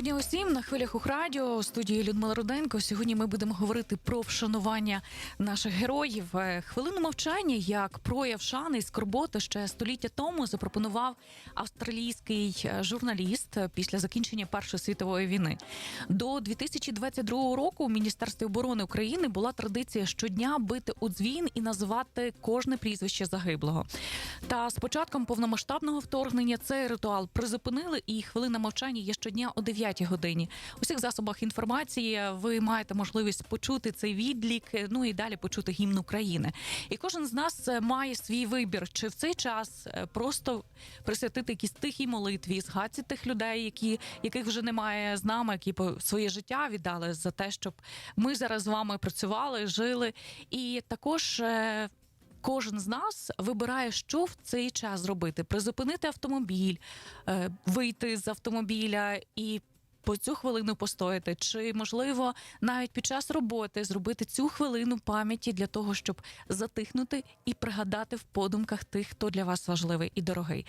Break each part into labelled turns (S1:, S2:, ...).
S1: Доброго дня усім на хвилях Ухрадіо у студії Людмила Руденко. Сьогодні ми будемо говорити про вшанування наших героїв. Е, Хвилину мовчання як прояв шани і скорботи ще століття тому запропонував австралійський е, журналіст е, після закінчення Першої світової війни. До 2022 року у Міністерстві оборони України була традиція щодня бити у дзвін і називати кожне прізвище загиблого. Та з початком повномасштабного вторгнення цей ритуал призупинили, і хвилина мовчання є щодня о 9 годині. У всіх засобах інформації ви маєте можливість почути цей відлік, ну і далі почути гімн України. І кожен з нас е, має свій вибір, чи в цей час е, просто присвятити якісь тихій молитві, згадці тих людей, які яких вже немає з нами, які своє життя віддали за те, щоб ми зараз з вами працювали, жили. І також. е, Кожен з нас вибирає, що в цей час зробити: призупинити автомобіль, е, вийти з автомобіля і по цю хвилину постояти, чи можливо навіть під час роботи зробити цю хвилину пам'яті для того, щоб затихнути і пригадати в подумках тих, хто для вас важливий і дорогий.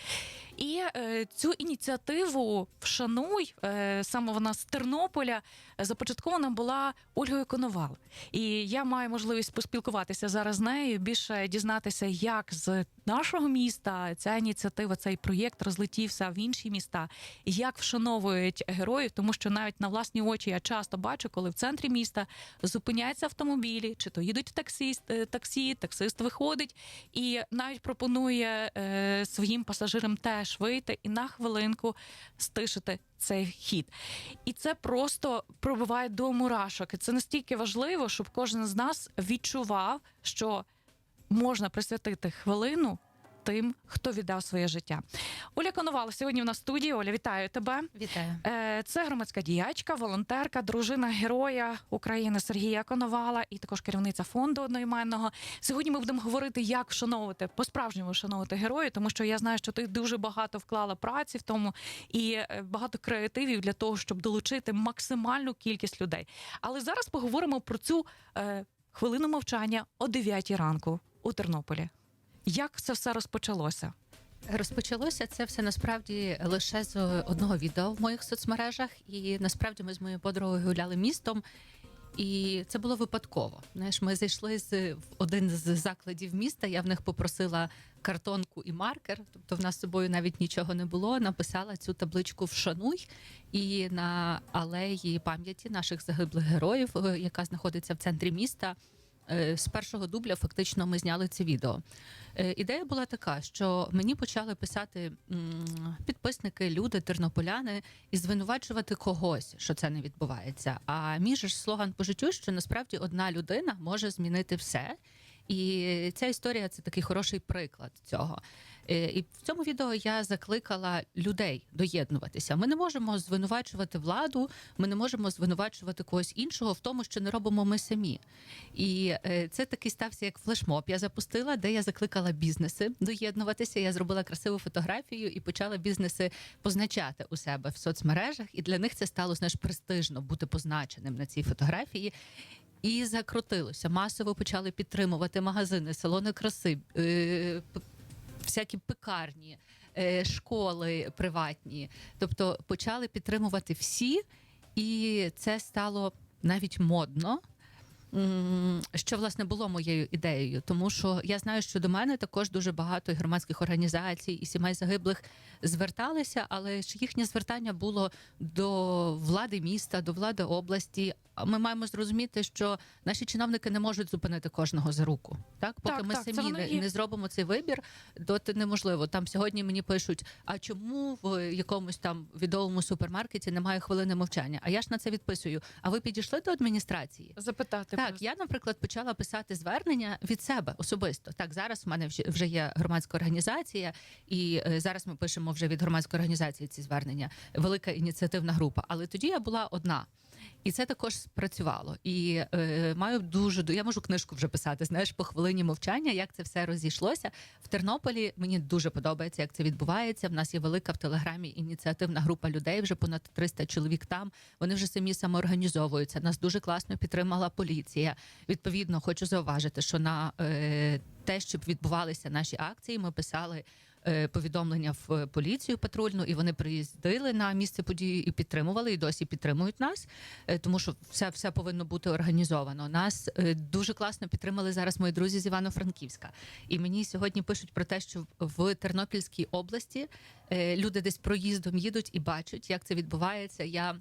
S1: І е, цю ініціативу вшануй е, саме вона з Тернополя е, започаткована була Ольгою Коновал. І я маю можливість поспілкуватися зараз з нею, більше дізнатися, як з нашого міста ця ініціатива, цей проєкт розлетівся в інші міста, як вшановують героїв, тому що навіть на власні очі я часто бачу, коли в центрі міста зупиняються автомобілі, чи то їдуть таксіст, е, таксі, таксист виходить і навіть пропонує е, своїм пасажирам теж вийти і на хвилинку стишити цей хід. І це просто пробиває до мурашок. І це настільки важливо, щоб кожен з нас відчував, що можна присвятити хвилину тим, хто віддав своє життя. Оля Коновал сьогодні в нас в студії. Оля, вітаю тебе.
S2: Вітаю.
S1: Е, Це громадська діячка, волонтерка, дружина героя України Сергія Коновала і також керівниця фонду одноіменного. Сьогодні ми будемо говорити, як вшановувати по-справжньому вшановувати героїв, тому що я знаю, що ти дуже багато вклала праці в тому і е, багато креативів для того, щоб долучити максимальну кількість людей. Але зараз поговоримо про цю е, хвилину мовчання о 9 ранку у Тернополі. Як це все розпочалося?
S2: Розпочалося це все насправді лише з одного відео в моїх соцмережах, і насправді ми з моєю подругою гуляли містом. І це було випадково. Знаєш, ми зайшли з в один з закладів міста. Я в них попросила картонку і маркер. Тобто, в нас з собою навіть нічого не було. Написала цю табличку Вшануй і на алеї пам'яті наших загиблих героїв, е, яка знаходиться в центрі міста. Е, З першого дубля фактично ми зняли це відео. Е, Ідея була така, що мені почали писати підписники, люди, тернополяни, і звинувачувати когось, що це не відбувається. А мій ж слоган по життю, що насправді одна людина може змінити все. І ця історія це такий хороший приклад цього. Е, І в цьому відео я закликала людей доєднуватися. Ми не можемо звинувачувати владу, ми не можемо звинувачувати когось іншого в тому, що не робимо ми самі. І е, це такий стався як флешмоб. Я запустила, де я закликала бізнеси доєднуватися. Я зробила красиву фотографію і почала бізнеси позначати у себе в соцмережах. І для них це стало знаєш, престижно бути позначеним на цій фотографії. І закрутилося. Масово почали підтримувати магазини, салони краси, е, всякі пекарні, е, школи приватні. Тобто почали підтримувати всі, і це стало навіть модно. Що власне було моєю ідеєю, тому що я знаю, що до мене також дуже багато громадських організацій і сімей загиблих зверталися, але ж їхнє звертання було до влади міста, до влади області. Ми маємо зрозуміти, що наші чиновники не можуть зупинити кожного за руку. Так, поки
S1: Так,
S2: ми
S1: так,
S2: самі не, не зробимо цей вибір, доти неможливо. Там сьогодні мені пишуть: а чому в якомусь там відомому супермаркеті немає хвилини мовчання? А я ж на це відписую. А ви підійшли до адміністрації?
S1: Запитати
S2: Так,
S1: просто.
S2: я, наприклад, почала писати звернення від себе особисто. Так, зараз в мене вже- вже є громадська організація, і е, зараз ми пишемо вже від громадської організації ці звернення. Велика ініціативна група. Але тоді я була одна. І це також спрацювало. І е, маю дуже я можу книжку вже писати. Знаєш, по хвилині мовчання, як це все розійшлося в Тернополі. Мені дуже подобається, як це відбувається. В нас є велика в телеграмі ініціативна група людей. Вже понад 300 чоловік там. Вони вже самі самоорганізовуються. Нас дуже класно підтримала поліція. Відповідно, хочу зауважити, що на е, те, щоб відбувалися наші акції, ми писали повідомлення в поліцію патрульну, і вони приїздили на місце події і підтримували, і досі підтримують нас, е, тому що все, все повинно бути організовано. Нас е, дуже класно підтримали зараз мої друзі з Івано-Франківська. І мені сьогодні пишуть про те, що в Тернопільській області е, люди десь проїздом їдуть і бачать, як це відбувається. Я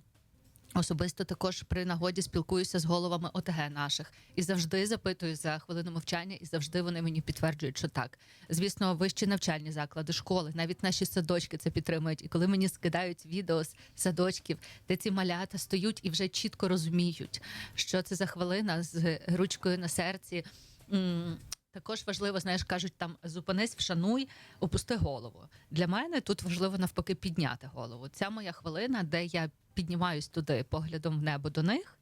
S2: Особисто також при нагоді спілкуюся з головами ОТГ наших і завжди запитую за хвилину мовчання, і завжди вони мені підтверджують, що так. Звісно, вищі навчальні заклади, школи, навіть наші садочки це підтримують. І коли мені скидають відео з садочків, де ці малята стоють і вже чітко розуміють, що це за хвилина з ручкою на серці. Також важливо, знаєш, кажуть там зупинись, вшануй, опусти голову. Для мене тут важливо навпаки підняти голову. Ця моя хвилина, де я піднімаюсь туди поглядом в небо до них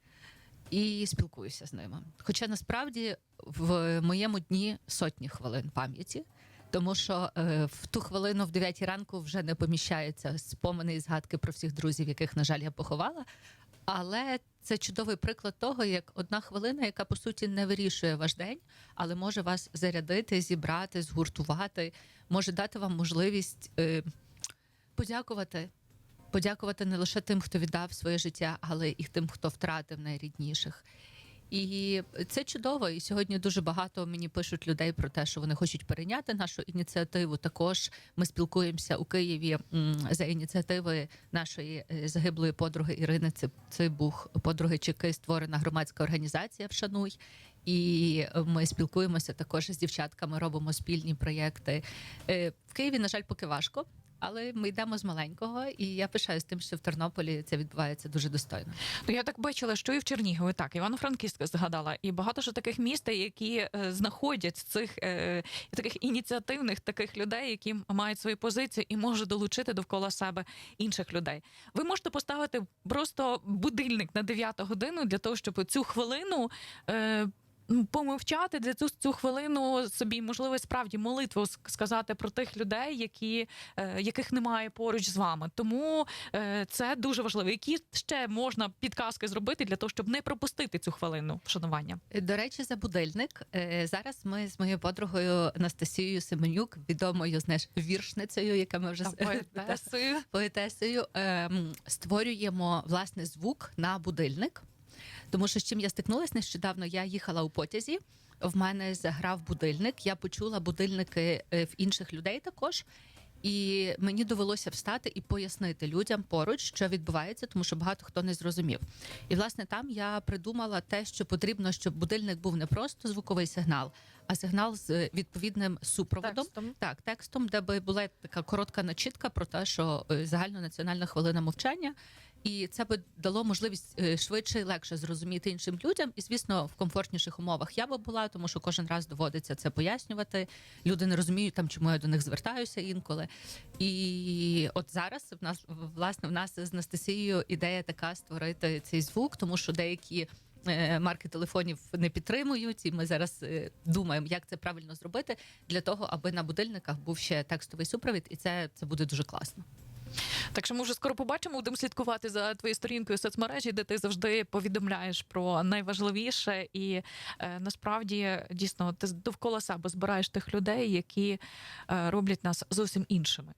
S2: і спілкуюся з ними. Хоча насправді в моєму дні сотні хвилин пам'яті, тому що е, в ту хвилину в 9 ранку вже не поміщаються спомини і згадки про всіх друзів, яких, на жаль, я поховала. Але це чудовий приклад того, як одна хвилина, яка по суті не вирішує ваш день, але може вас зарядити, зібрати, згуртувати, може дати вам можливість е, подякувати. Подякувати не лише тим, хто віддав своє життя, але і тим, хто втратив найрідніших. І це чудово. І сьогодні дуже багато мені пишуть людей про те, що вони хочуть перейняти нашу ініціативу. Також ми спілкуємося у Києві за ініціативи нашої е, загиблої подруги Ірини Ци- Цибух, подруги Чеки, створена громадська організація Вшануй. І ми спілкуємося також з дівчатками, робимо спільні проєкти. Е, В Києві, на жаль, поки важко. Але ми йдемо з маленького, і я пишаюсь тим, що в Тернополі це відбувається дуже достойно.
S1: Ну, я так бачила, що і в Чернігові, так, Івано-Франківськ згадала, і багато ж таких міст, які е, знаходять цих е, таких ініціативних таких людей, які мають свої позиції і можуть долучити довкола себе інших людей. Ви можете поставити просто будильник на 9 годину для того, щоб цю хвилину. Е, Помовчати для цю цю хвилину собі можливо справді молитву ск- сказати про тих людей, які е, яких немає поруч з вами. Тому е, це дуже важливо. Які ще можна підказки зробити для того, щоб не пропустити цю хвилину вшанування?
S2: До речі, за будильник е, зараз ми з моєю подругою Анастасією Семенюк, відомою знаєш, віршницею, яка ми вже з-
S1: Поетесою.
S2: поетесою, ем, створюємо власне звук на будильник. Тому що з чим я стикнулася нещодавно, я їхала у потязі. В мене заграв будильник. Я почула будильники е, в інших людей також. І мені довелося встати і пояснити людям поруч, що відбувається, тому що багато хто не зрозумів. І власне там я придумала те, що потрібно, щоб будильник був не просто звуковий сигнал, а сигнал з відповідним супроводом. Так, текстом, де би була така коротка начітка про те, що е, загальнонаціональна хвилина мовчання. І це би дало можливість е, швидше і легше зрозуміти іншим людям. І звісно, в комфортніших умовах я би була, тому що кожен раз доводиться це пояснювати. Люди не розуміють там, чому я до них звертаюся інколи. І от зараз в нас власне в нас з Анастасією ідея така створити цей звук, тому що деякі. е, Марки телефонів не підтримують, і ми зараз е, думаємо, як це правильно зробити для того, аби на будильниках був ще текстовий супровід, і це, це буде дуже класно.
S1: Так що ми вже скоро побачимо, будемо слідкувати за твоєю сторінкою в соцмережі, де ти завжди повідомляєш про найважливіше, і е, насправді дійсно ти довкола себе збираєш тих людей, які е, роблять нас зовсім іншими.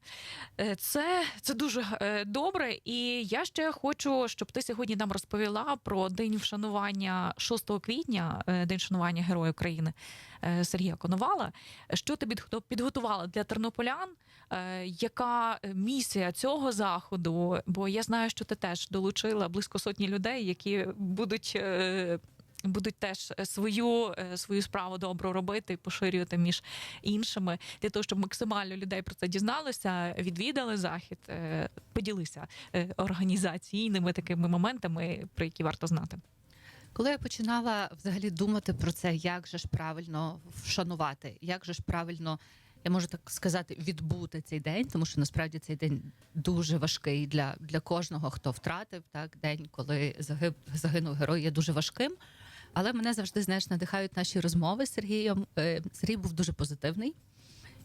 S1: Е, це, це дуже е, добре. І я ще хочу, щоб ти сьогодні нам розповіла про день вшанування 6 квітня, е, день вшанування Героя України Сергія Коновала. Що ти підго- підготувала для тернополян? Е, Яка місія цього заходу? Бо я знаю, що ти теж долучила близько сотні людей, які будуть. е, Будуть теж свою е, свою справу добро робити поширювати між іншими для того, щоб максимально людей про це дізналося, відвідали захід, е, поділися е, організаційними такими моментами, про які варто знати.
S2: Коли я починала взагалі думати про це, як же ж правильно вшанувати, як же ж правильно, я можу так сказати, відбути цей день, тому що насправді цей день дуже важкий для, для кожного, хто втратив так день, коли загиб, загинув герой, є дуже важким. Але мене завжди знаєш, надихають наші розмови з Сергієм. Е, Сергій був дуже позитивний.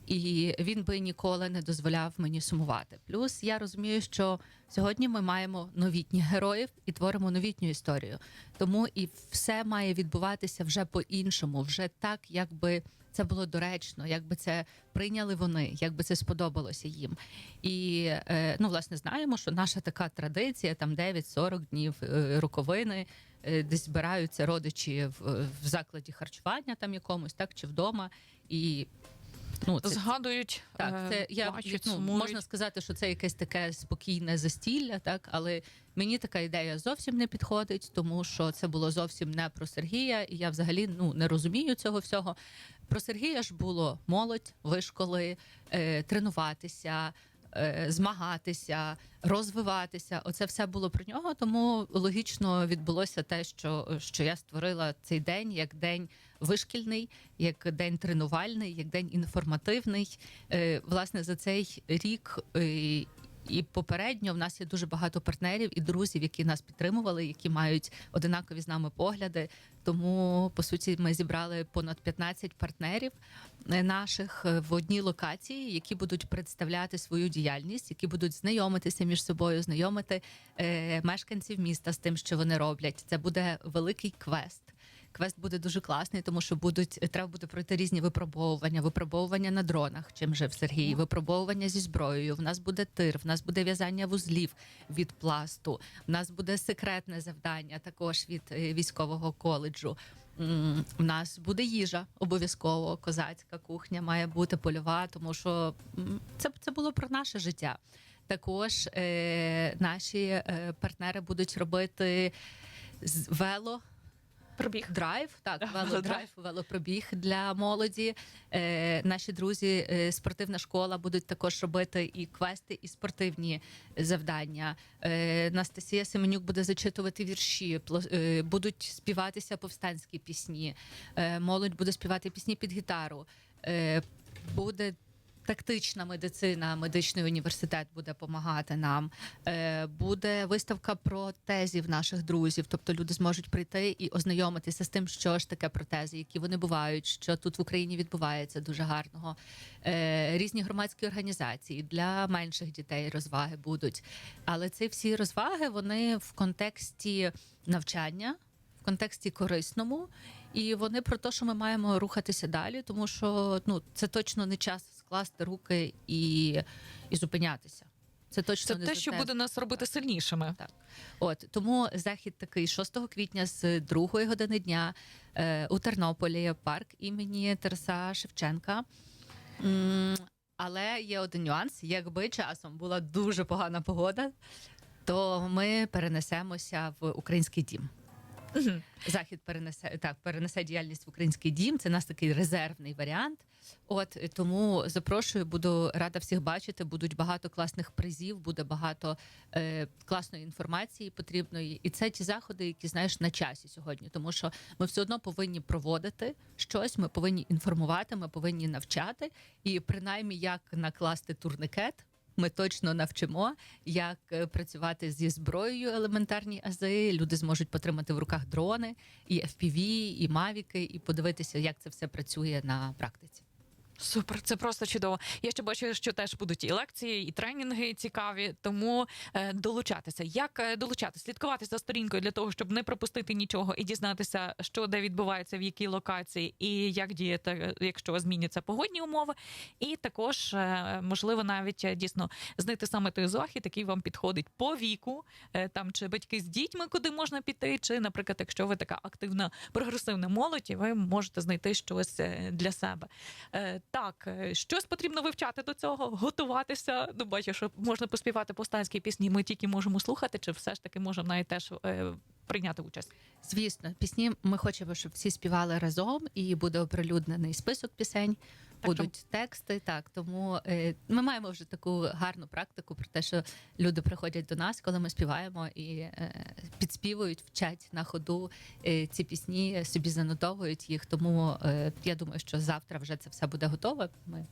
S2: І він би ніколи не дозволяв мені сумувати. Плюс я розумію, що сьогодні ми маємо новітніх героїв і творимо новітню історію. Тому і все має відбуватися вже по-іншому, вже так, якби це було доречно, якби це прийняли вони, якби це сподобалося їм. І е, ну, власне, знаємо, що наша така традиція там 9-40 днів е, роковини. е, Десь збираються родичі в, в закладі харчування там якомусь, так чи вдома, і ну це,
S1: Згадують,
S2: так,
S1: е,
S2: це я
S1: плачуть,
S2: ну, можна сказати, що це якесь таке спокійне застілля, так але мені така ідея зовсім не підходить, тому що це було зовсім не про Сергія, і я взагалі ну не розумію цього всього. Про Сергія ж було молодь, вишколи, е, тренуватися. Е, Змагатися, розвиватися, оце все було про нього. Тому логічно відбулося те, що, що я створила цей день як день вишкільний, як день тренувальний, як день інформативний. Е, Власне, за цей рік. І попередньо в нас є дуже багато партнерів і друзів, які нас підтримували, які мають одинакові з нами погляди. Тому по суті ми зібрали понад 15 партнерів е, наших е, в одній локації, які будуть представляти свою діяльність, які будуть знайомитися між собою, знайомити е, мешканців міста з тим, що вони роблять. Це буде великий квест. Квест буде дуже класний, тому що будуть треба буде пройти різні випробовування, випробовування на дронах, чим жив Сергій, випробовування зі зброєю. В нас буде тир, в нас буде в'язання вузлів від пласту. В нас буде секретне завдання також від е, військового коледжу. У нас буде їжа обов'язково. Козацька кухня має бути польова, тому що це, це було про наше життя. Також е, наші е, партнери будуть робити вело
S1: Пробіг.
S2: драйв, так, велодрайв, велопробіг для молоді. Е, наші друзі, е, спортивна школа будуть також робити і квести, і спортивні завдання. Е, Настасія Семенюк буде зачитувати вірші, е, будуть співатися повстанські пісні. Е, молодь буде співати пісні під гітару. Е, буде Тактична медицина, медичний університет буде допомагати нам. Е, буде виставка протезів наших друзів. Тобто люди зможуть прийти і ознайомитися з тим, що ж таке протези, які вони бувають, що тут в Україні відбувається дуже гарного. Е, різні громадські організації для менших дітей розваги будуть. Але ці всі розваги вони в контексті навчання, в контексті корисному. І вони про те, що ми маємо рухатися далі, тому що ну це точно не час скласти руки і, і зупинятися. Це точно
S1: Це
S2: не
S1: те, що буде нас робити сильнішими.
S2: Так, От тому захід такий 6 квітня з 2 години дня е, у Тернополі, парк імені Тараса Шевченка. М, але є один нюанс: якби часом була дуже погана погода, то ми перенесемося в український дім. Захід перенесе так, перенесе діяльність в український дім. Це у нас такий резервний варіант. От тому запрошую, буду рада всіх бачити. Будуть багато класних призів, буде багато е, класної інформації потрібної. І це ті заходи, які знаєш на часі сьогодні, тому що ми все одно повинні проводити щось. Ми повинні інформувати, ми повинні навчати, і принаймні як накласти турникет. Ми точно навчимо, як е, працювати зі зброєю елементарні ази. Люди зможуть потримати в руках дрони, і FPV, і мавіки, і подивитися, як це все працює на практиці.
S1: Супер, це просто чудово. Я ще бачу, що теж будуть і лекції, і тренінги цікаві, тому е, долучатися. Як е, долучатися? Слідкувати за сторінкою для того, щоб не пропустити нічого і дізнатися, що де відбувається, в якій локації, і як діяти, е, якщо зміняться погодні умови. І також можливо навіть дійсно знайти саме той захід, який вам підходить по віку, там чи батьки з дітьми, куди можна піти, чи, наприклад, якщо ви така активна прогресивна молодь, і ви можете знайти щось для себе. Так, е, щось потрібно вивчати до цього, готуватися. Ну, бачиш, можна поспівати повстанські пісні. Ми тільки можемо слухати, чи все ж таки можемо навіть теж е, прийняти участь.
S2: Звісно, пісні ми хочемо, щоб всі співали разом, і буде оприлюднений список пісень.
S1: Так,
S2: Будуть тексти, так тому е, ми маємо вже таку гарну практику про те, що люди приходять до нас, коли ми співаємо і е, підспівують, вчать на ходу е, ці пісні, собі занотовують їх. Тому е, я думаю, що завтра вже це все буде готове. Ми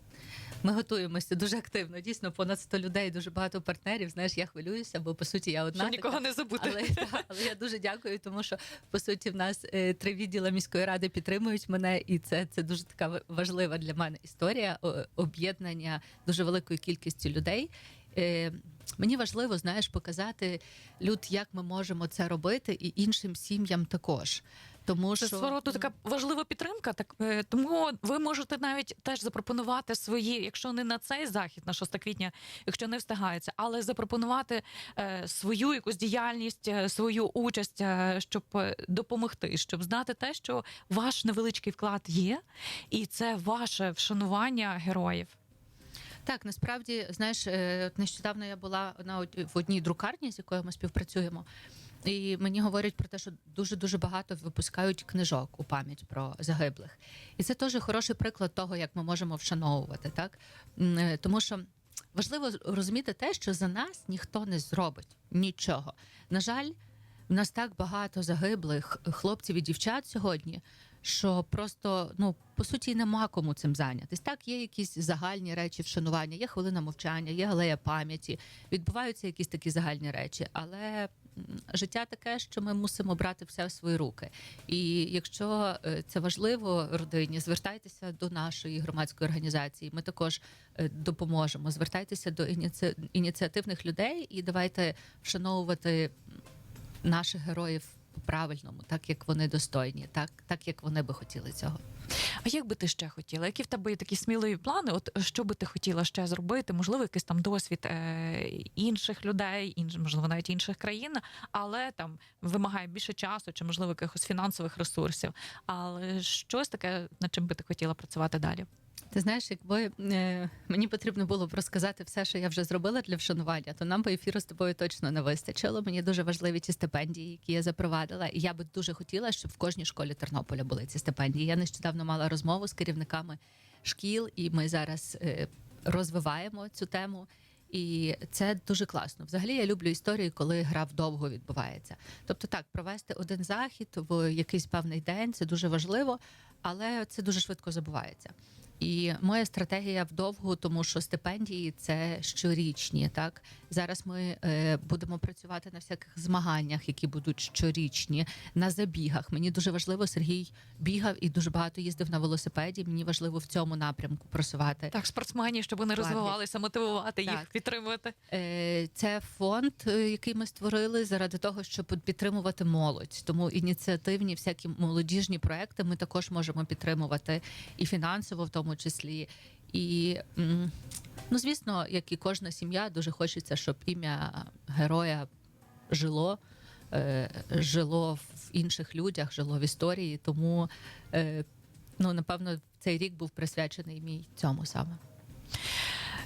S2: Ми готуємося дуже активно. Дійсно, понад 100 людей, дуже багато партнерів. Знаєш, я хвилююся, бо по суті я одна.
S1: Щоб нікого
S2: така.
S1: не забути.
S2: Але, та, але я дуже дякую, тому що по суті в нас е, три відділи міської ради підтримують мене, і це, це дуже така важлива для мене історія об'єднання дуже великої кількості людей. Е, мені важливо, знаєш, показати люд, як ми можемо це робити, і іншим сім'ям також. Тому
S1: Це
S2: що
S1: свого роду така важлива підтримка. Так е, тому ви можете навіть теж запропонувати свої, якщо не на цей захід, на 6 квітня, якщо не встигається, але запропонувати е, свою якусь діяльність, е, свою участь, е, щоб допомогти, щоб знати те, що ваш невеличкий вклад є, і це ваше вшанування героїв.
S2: Так, насправді, знаєш, нещодавно я була на в одній друкарні, з якою ми співпрацюємо. І мені говорять про те, що дуже дуже багато випускають книжок у пам'ять про загиблих. І це теж хороший приклад того, як ми можемо вшановувати, так е, тому що важливо розуміти те, що за нас ніхто не зробить нічого. На жаль, в нас так багато загиблих хлопців і дівчат сьогодні, що просто ну по суті нема кому цим зайнятись. Так, є якісь загальні речі вшанування, є хвилина мовчання, є галея пам'яті, відбуваються якісь такі загальні речі, але життя таке, що ми мусимо брати все в свої руки. І якщо е, це важливо родині, звертайтеся до нашої громадської організації. Ми також е, допоможемо. Звертайтеся до ініці... ініціативних людей і давайте вшановувати наших героїв по-правильному, так як вони достойні, так, так як вони би хотіли цього.
S1: А як би ти ще хотіла? Які в тебе є такі сміливі плани? От що би ти хотіла ще зробити? Можливо, якийсь там досвід е, інших людей, інш, можливо, навіть інших країн, але там вимагає більше часу чи можливо якихось фінансових ресурсів. Але щось таке, над чим би ти хотіла працювати далі?
S2: Ти знаєш, якби е, мені потрібно було б розказати все, що я вже зробила для вшанування, то нам би ефіру з тобою точно не вистачило. Мені дуже важливі ці стипендії, які я запровадила. І я би дуже хотіла, щоб в кожній школі Тернополя були ці стипендії. Я нещодавно мала розмову з керівниками шкіл, і ми зараз е, розвиваємо цю тему. І це дуже класно. Взагалі я люблю історії, коли гра вдовго відбувається. Тобто, так, провести один захід в якийсь певний день це дуже важливо, але це дуже швидко забувається. І моя стратегія вдовгу, тому що стипендії це щорічні. Так зараз ми е, будемо працювати на всяких змаганнях, які будуть щорічні, на забігах. Мені дуже важливо, Сергій бігав і дуже багато їздив на велосипеді. Мені важливо в цьому напрямку просувати.
S1: Так, спортсменів, щоб вони розвивалися, мотивувати їх, підтримувати.
S2: Е, Це фонд, е, який ми створили заради того, щоб підтримувати молодь. Тому ініціативні всякі молодіжні проекти ми також можемо підтримувати і фінансово, в тому числі. І ну, звісно, як і кожна сім'я, дуже хочеться, щоб ім'я героя жило. е, Жило в інших людях, жило в історії. Тому е, ну напевно цей рік був присвячений мій цьому саме.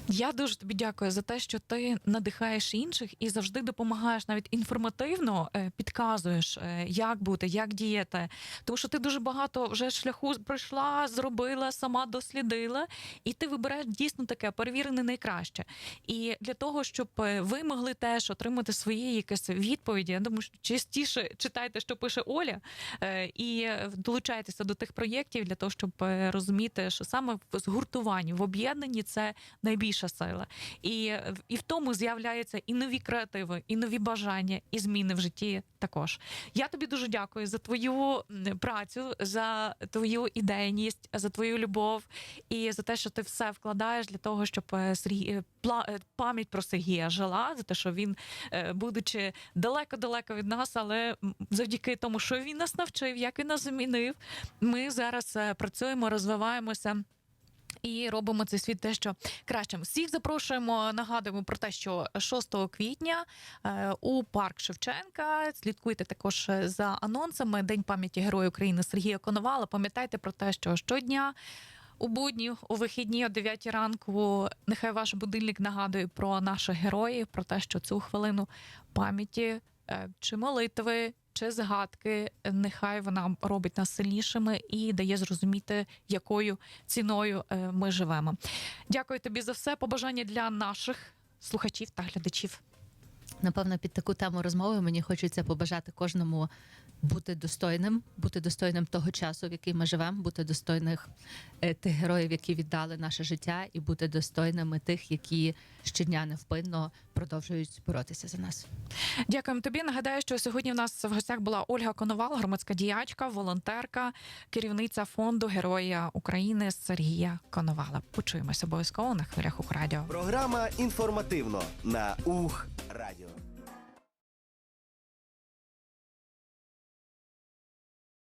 S1: Я дуже тобі дякую за те, що ти надихаєш інших і завжди допомагаєш навіть інформативно е, підказуєш, е, як бути, як діяти. Тому що ти дуже багато вже шляху пройшла, зробила, сама дослідила, і ти вибираєш дійсно таке перевірене найкраще. І для того, щоб е, ви могли теж отримати свої якісь відповіді, я думаю, що частіше читайте, що пише Оля, і долучайтеся до тих проєктів для того, щоб розуміти, що саме в згуртуванні, в об'єднанні це найбільша сила. І, і в тому з'являються і нові креативи, і нові бажання, і зміни в житті також. Я тобі дуже дякую за твою працю, за твою ідейність, за твою любов і за те, що ти все вкладаєш для того, щоб е, Сергій, е, е, пам'ять про Сергія жила, за те, що він, будучи далеко-далеко від нас, але завдяки тому, що він нас навчив, як він нас змінив, ми зараз працюємо, розвиваємося. І робимо цей світ дещо кращим. Всіх запрошуємо. Нагадуємо про те, що 6 квітня е, у парк Шевченка. Слідкуйте також е, за анонсами. День пам'яті Героя України Сергія Коновала. Пам'ятайте про те, що щодня. У будні, у вихідні о 9 ранку, нехай ваш будильник нагадує про наших героїв, про те, що цю хвилину пам'яті е, чи молитви, чи згадки, нехай вона робить нас сильнішими і дає зрозуміти, якою ціною е, ми живемо. Дякую тобі за все. Побажання для наших слухачів та глядачів.
S2: Напевно, під таку тему розмови мені хочеться побажати кожному бути достойним, бути достойним того часу, в який ми живемо, бути достойних е, тих героїв, які віддали наше життя, і бути достойними тих, які щодня невпинно продовжують боротися за нас.
S1: Дякуємо тобі. Нагадаю, що сьогодні в нас в гостях була Ольга Коновал, громадська діячка, волонтерка, керівниця фонду Героя України Сергія Коновала. Почуємося обов'язково на хвилях Украдіо.
S3: Програма інформативно на Ух Радіо.